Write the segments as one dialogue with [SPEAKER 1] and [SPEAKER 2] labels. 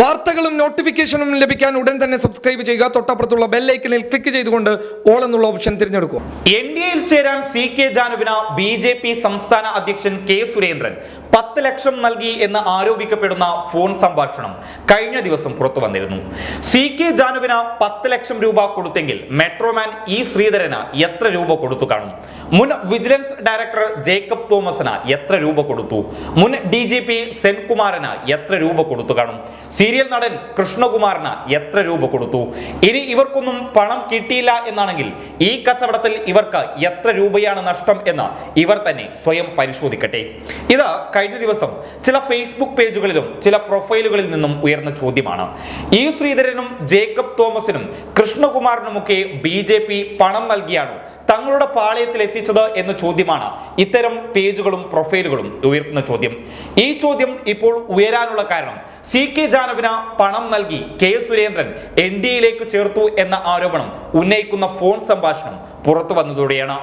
[SPEAKER 1] വാർത്തകളും നോട്ടിഫിക്കേഷനും ലഭിക്കാൻ ഉടൻ തന്നെ സബ്സ്ക്രൈബ് ചെയ്യുക. തൊട്ടപ്പുറത്തുള്ള ബെല്ലൈക്കനിൽ ക്ലിക്ക് ചെയ്തുകൊണ്ട് ഓൾ എന്നുള്ള ഓപ്ഷൻ തിരഞ്ഞെടുക്കുക
[SPEAKER 2] എൻ ഡി എയിൽ ചേരാൻ സി കെ ജാനുവിന് ബി ജെ പി സംസ്ഥാന അധ്യക്ഷൻ കെ സുരേന്ദ്രൻ പത്ത് ലക്ഷം നൽകി എന്ന് ആരോപിക്കപ്പെടുന്ന ഫോൺ സംഭാഷണം കഴിഞ്ഞ ദിവസം പുറത്തു വന്നിരുന്നു. സി കെ ജാനുവിന് പത്ത് ലക്ഷം രൂപ കൊടുത്തെങ്കിൽ മെട്രോമാൻ ഇ ശ്രീധരന് എത്ര രൂപ കൊടുത്തു കാണും? മുൻ വിജിലൻസ് ഡയറക്ടർ ജേക്കബ് തോമസിന് എത്ര രൂപ കൊടുത്തു? മുൻ ഡി ജി പി സെൻകുമാറിന് എത്ര രൂപ കൊടുത്തു കാണും? സീരിയൽ നടൻ കൃഷ്ണകുമാറിന് എത്ര രൂപ കൊടുത്തു? ഇനി ഇവർക്കൊന്നും പണം കിട്ടിയില്ല എന്നാണെങ്കിൽ ഈ കച്ചവടത്തിൽ ഇവർക്ക് എത്ര രൂപയാണ് നഷ്ടം എന്ന് ഇവർ തന്നെ സ്വയം പരിശോധിക്കട്ടെ. ഇത് കഴിഞ്ഞ ദിവസം ചില ഫേസ്ബുക്ക് പേജുകളിലും ചില പ്രൊഫൈലുകളിൽ നിന്നും ഉയർന്ന ചോദ്യമാണ്. ഇ ശ്രീധരനും ജേക്കബ് തോമസിനും കൃഷ്ണകുമാറിനുമൊക്കെ ബി ജെ പി പണം നൽകിയാണോ? തങ്ങളുടെ പാളയത്തിൽ എത്തിച്ചത് എന്ന ചോദ്യമാണ്. ഇത്തരം പേജുകളും പ്രൊഫൈലുകളും ഉയർത്തുന്ന ചോദ്യം. ഈ ചോദ്യം ഇപ്പോൾ ഉയരാനുള്ള കാരണം സി കെ ജാനവിന് പണം നൽകി കെ സുരേന്ദ്രൻ എൻ ഡി എയിലേക്ക് ചേർത്തു എന്ന ആരോപണം ഉന്നയിക്കുന്ന ഫോൺ സംഭാഷണം പുറത്തു വന്നതോടെയാണ്.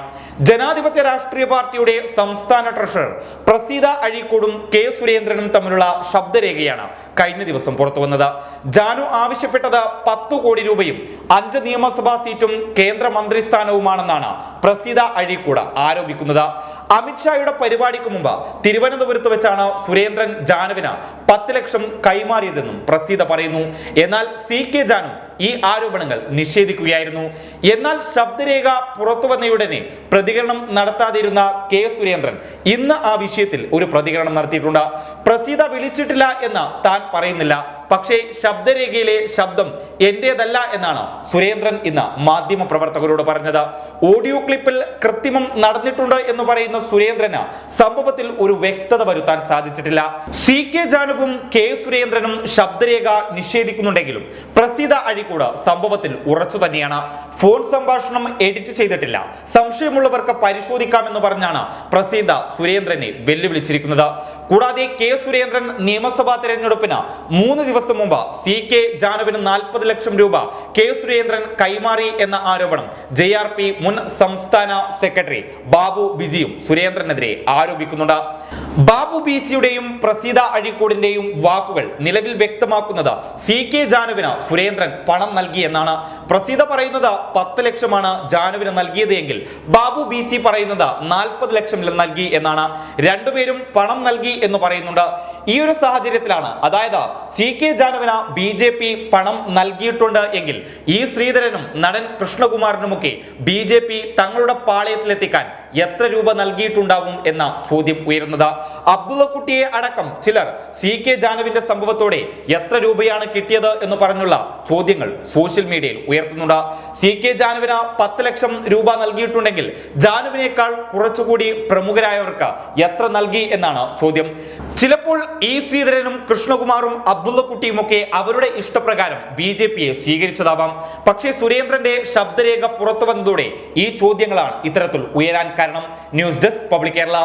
[SPEAKER 2] ജനാധിപത്യ രാഷ്ട്രീയ പാർട്ടിയുടെ സംസ്ഥാന ട്രഷറർ പ്രസീത അഴീക്കോടും കെ സുരേന്ദ്രനും തമ്മിലുള്ള ശബ്ദരേഖയാണ് കഴിഞ്ഞ ദിവസം പുറത്തു വന്നത്. ജാനു ആവശ്യപ്പെട്ടത് പത്ത് കോടി രൂപയും അഞ്ച് നിയമസഭാ സീറ്റും കേന്ദ്ര മന്ത്രിസ്ഥാനവുമാണെന്നാണ് പ്രസീത അഴീക്കോട് ആരോപിക്കുന്നത്. അമിത്ഷായുടെ പരിപാടിക്ക് മുമ്പ് തിരുവനന്തപുരത്ത് വെച്ചാണ് സുരേന്ദ്രൻ ജാനുവിന് പത്ത് ലക്ഷം കൈമാറിയതെന്നും പ്രസീത പറയുന്നു. എന്നാൽ സി കെ ജാനു ഈ ആരോപണങ്ങൾ നിഷേധിക്കുകയായിരുന്നു. എന്നാൽ ശബ്ദരേഖ പുറത്തു വന്നയുടനെ പ്രതികരണം നടത്താതിരുന്ന കെ സുരേന്ദ്രൻ. ഇന്ന് ആ വിഷയത്തിൽ ഒരു പ്രതികരണം നടത്തിയിട്ടുണ്ട്. പ്രസീത വിളിച്ചിട്ടില്ല എന്ന് താൻ പറയുന്നില്ല. പക്ഷേ ശബ്ദരേഖയിലെ ശബ്ദം എന്റേതല്ല എന്നാണ് സുരേന്ദ്രൻ ഇന്ന് മാധ്യമ പ്രവർത്തകരോട് പറഞ്ഞത്. ഓഡിയോ ക്ലിപ്പിൽ കൃത്രിമം നടന്നിട്ടുണ്ട് എന്ന് പറയുന്ന സുരേന്ദ്രന് സംഭവത്തിൽ ഒരു വ്യക്തത വരുത്താൻ സാധിച്ചിട്ടില്ല. സി കെ ജാനുവും കെ സുരേന്ദ്രനും ശബ്ദരേഖ നിഷേധിക്കുന്നുണ്ടെങ്കിലും പ്രസീത അഴിക്കൂട് സംഭവത്തിൽ ഉറച്ചു തന്നെയാണ് ഫോൺ സംഭാഷണം എഡിറ്റ് ചെയ്തിട്ടില്ല. സംശയമുള്ളവർക്ക് പരിശോധിക്കാമെന്ന് പറഞ്ഞാണ് പ്രസീത സുരേന്ദ്രനെ വെല്ലുവിളിച്ചിരിക്കുന്നത്. കൂടാതെ കെ സുരേന്ദ്രൻ നിയമസഭാ തെരഞ്ഞെടുപ്പിന് മൂന്ന് ദിവസം മുമ്പ് സി കെ ജാനുവിന് നാൽപ്പത് ലക്ഷം രൂപ കെ സുരേന്ദ്രൻ കൈമാറി എന്ന ആരോപണം ജെ മുൻ സംസ്ഥാന സെക്രട്ടറി ബാബു ബിജിയും സുരേന്ദ്രനെതിരെ ആരോപിക്കുന്നുണ്ട്. ബാബു ബി സിയുടെയും പ്രസീത അഴീക്കോടിന്റെയും വാക്കുകൾ നിലവിൽ വ്യക്തമാക്കുന്നത് സി കെ ജാനുവിന് സുരേന്ദ്രൻ പണം നൽകി എന്നാണ്. പ്രസീത പറയുന്നത് പത്ത് ലക്ഷമാണ് ജാനുവിന് നൽകിയത് എങ്കിൽ ബാബു ബി സി പറയുന്നത് നാൽപ്പത് ലക്ഷം നൽകി എന്നാണ്. രണ്ടുപേരും പണം നൽകി എന്ന് പറയുന്നുണ്ട്. ഈ ഒരു സാഹചര്യത്തിലാണ്. അതായത് സി കെ ജാനുവിന് ബി ജെ പി പണം നൽകിയിട്ടുണ്ട് എങ്കിൽ ഈ ശ്രീധരനും നടൻ കൃഷ്ണകുമാറിനുമൊക്കെ ബി ജെ പി തങ്ങളുടെ പാളയത്തിലെത്തിക്കാൻ എത്ര രൂപ നൽകിയിട്ടുണ്ടാവും എന്ന ചോദ്യം ഉയരുന്നത്. അബ്ദുള്ളക്കുട്ടിയെ അടക്കം ചിലർ സി കെ ജാനുവിന്റെ സംഭവത്തോടെ എത്ര രൂപയാണ് കിട്ടിയത് എന്ന് പറഞ്ഞുള്ള ചോദ്യങ്ങൾ സോഷ്യൽ മീഡിയയിൽ ഉയർത്തുന്നുണ്ട്. സി കെ ജാനുവിന് പത്ത് ലക്ഷം രൂപ നൽകിയിട്ടുണ്ടെങ്കിൽ ജാനുവിനേക്കാൾ കുറച്ചുകൂടി പ്രമുഖരായവർക്ക് എത്ര നൽകി എന്നാണ് ചോദ്യം. ചിലപ്പോൾ ഇ ശ്രീധരനും കൃഷ്ണകുമാറും അബ്ദുള്ളക്കുട്ടിയും ഒക്കെ അവരുടെ ഇഷ്ടപ്രകാരം ബി ജെ പിയെ സ്വീകരിച്ചതാവാം. പക്ഷേ സുരേന്ദ്രന്റെ ശബ്ദരേഖ പുറത്തു വന്നതോടെ ഈ ചോദ്യങ്ങളാണ് ഇത്തരത്തിൽ ഉയരാൻ കാരണം. News desk public Kerala.